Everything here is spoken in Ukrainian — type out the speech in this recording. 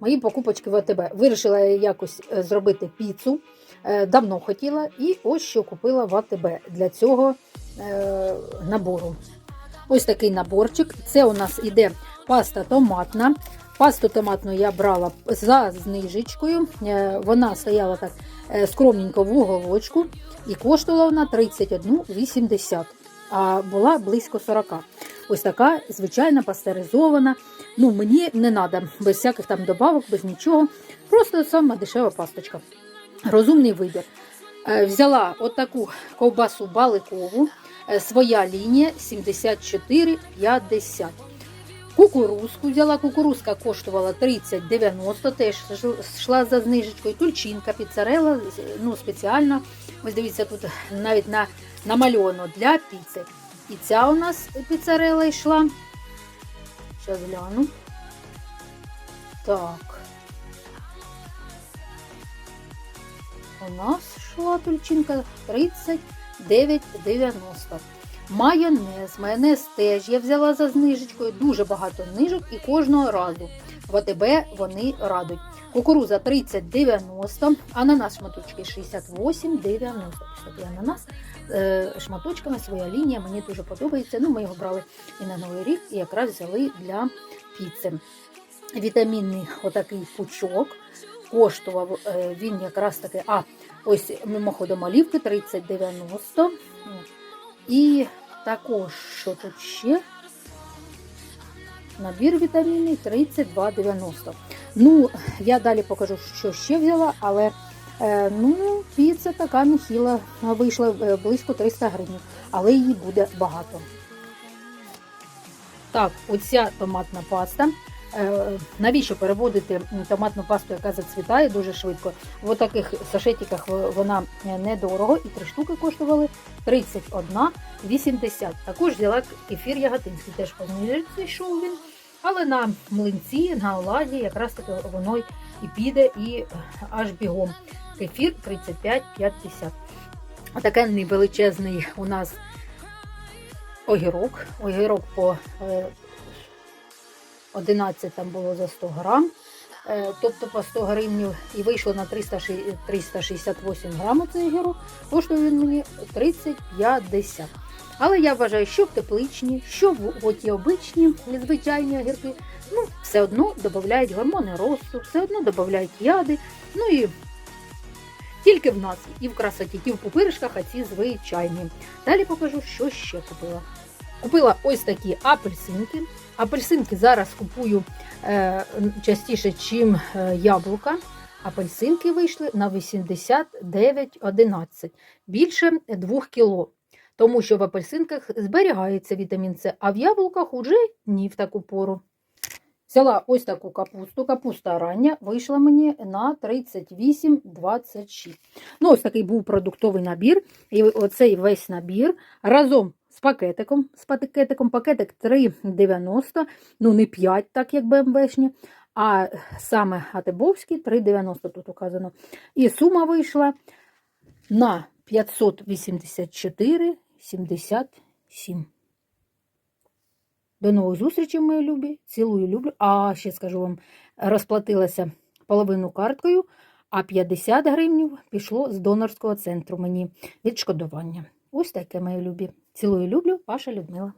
мої покупочки в АТБ. Вирішила я якось е, зробити піцу. Е, Давно хотіла, і ось що купила в АТБ для цього е, набору. Ось такий наборчик. Це у нас іде паста томатна. Пасту томатну я брала за знижечкою. Вона стояла так скромненько в уголочку і коштувала вона 31,80, а була близько 40. Ось така звичайна пастеризована. Ну, мені не треба без всяких там добавок, без нічого. Просто сама дешева пасточка. Розумний вибір. Е, Взяла отаку ковбасу баликову, е, своя лінія 74,50. Кукурузку взяла, кукурузка коштувала 30,90, теж йшла за знижечкою. Тульчинка, піцерела, ну спеціально. Ось дивіться, тут навіть на, намальовано для піци. І ця у нас піцерела йшла. Зараз гляну. Так. У нас йшла тульчинка 39,90. Майонез. Майонез теж я взяла за знижечкою. Дуже багато знижок і кожного разу. В АТБ вони радують. Кукуруза 30,90, ананас шматочки 68,90. Кстати, ананас е, шматочками своя лінія. Мені дуже подобається. Ну, ми його брали і на Новий рік, і якраз взяли для піци. Вітамінний отакий пучок. Коштував е, він якраз таки. А, ось мимоходом олівки 30,90. І також, що тут ще? Набір вітамінний 32,90. Ну, я далі покажу, що ще взяла, але е, ну, піца така нехіла вийшла е, близько 300 гривень, але її буде багато. Так, оця томатна паста. Е, Навіщо переводити томатну пасту, яка зацвітає дуже швидко? В таких сашетиках вона недорого і три штуки коштували 31,80. Також взяла кефір яготинський, теж знижці йшов він. Але на млинці, на оладі якраз таки воно і піде, і аж бігом. Кефір 35,50. Отакий величезний у нас огірок. Огірок по 11 там було за 100 грам, е, тобто по 100 гривень і вийшло на 368 грам цей огірок, коштує він мені 30,50. Але я вважаю, що в тепличні, що в от і обичні звичайні огірки, ну, все одно додають гормони росту, все одно додають яди. Ну і тільки в нас, і в красоті, ті в пупиришках, а ці звичайні. Далі покажу, що ще купила. Купила ось такі апельсинки. Апельсинки зараз купую е, частіше, ніж е, яблука. Апельсинки вийшли на 89,11, більше 2 кг. Тому що в апельсинках зберігається вітамін С, а в яблуках уже ні в таку пору. Взяла ось таку капусту. Капуста рання вийшла мені на 38,26. Ну, ось такий був продуктовий набір. І оцей весь набір разом з пакетиком. З пакетиком пакетик 3,90, ну не 5, так як БМВшні, а саме Атебовський 3,90 тут указано. І сума вийшла на 584,77. До нових зустрічей, мої любі. Цілую, люблю. А ще скажу вам, розплатилася половину карткою, а 50 гривень пішло з донорського центру мені відшкодування. Ось таке, мої любі. Цілую, люблю, ваша Людмила.